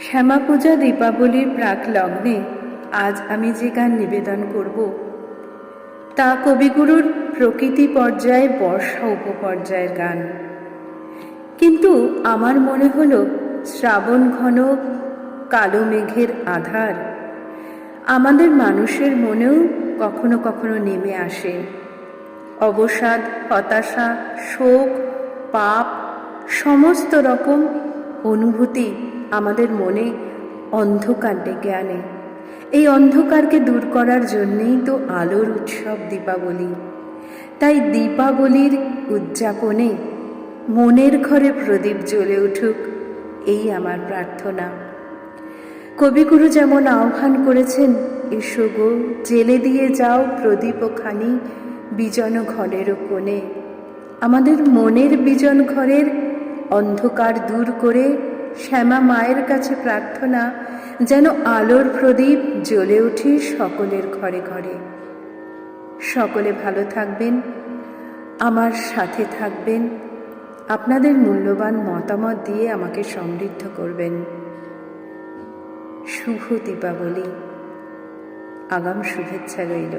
শ্যামা পূজা দীপাবলির প্রাক লগ্নে আজ আমি যে গান নিবেদন করব, তা কবিগুরুর প্রকৃতি পর্যায়ে বর্ষা উপপর্যায়ের গান। কিন্তু আমার মনে হলো শ্রাবণ ঘন, কালো মেঘের আধার আমাদের মানুষের মনেও কখনো কখনো নেমে আসে। অবসাদ, হতাশা, শোক, পাপ, সমস্ত রকম অনুভূতি আমাদের মনে অন্ধকার ডেকে আনে। এই অন্ধকারকে দূর করার জন্যেই তো আলোর উৎসব দীপাবলি। তাই দীপাবলির উদযাপনে মনের ঘরে প্রদীপ জ্বলে উঠুক, এই আমার প্রার্থনা। কবিগুরু যেমন আহ্বান করেছেন, এসো গো, জেলে দিয়ে যাও প্রদীপ খানি বিজন ঘরের কোণে। আমাদের মনের বিজন ঘরের অন্ধকার দূর করে শ্যামা মায়ের কাছে প্রার্থনা, যেন আলোর প্রদীপ জ্বলে উঠে সকলের ঘরে ঘরে। সকলে ভালো থাকবেন, আমার সাথে থাকবেন, আপনাদের মূল্যবান মতামত দিয়ে আমাকে সমৃদ্ধ করবেন। শুভ দীপাবলি। আগাম শুভেচ্ছা রইল।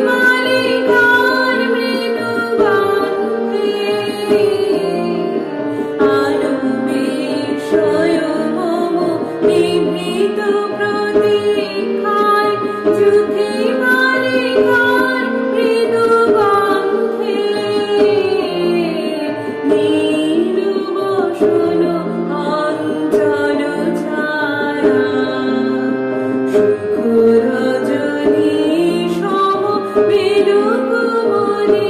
রূপ মনে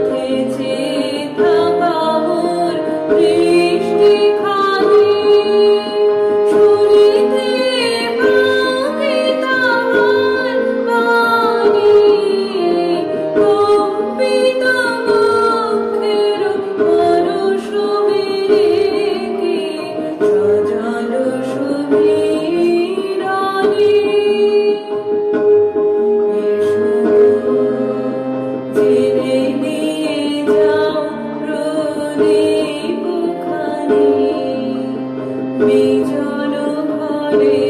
You.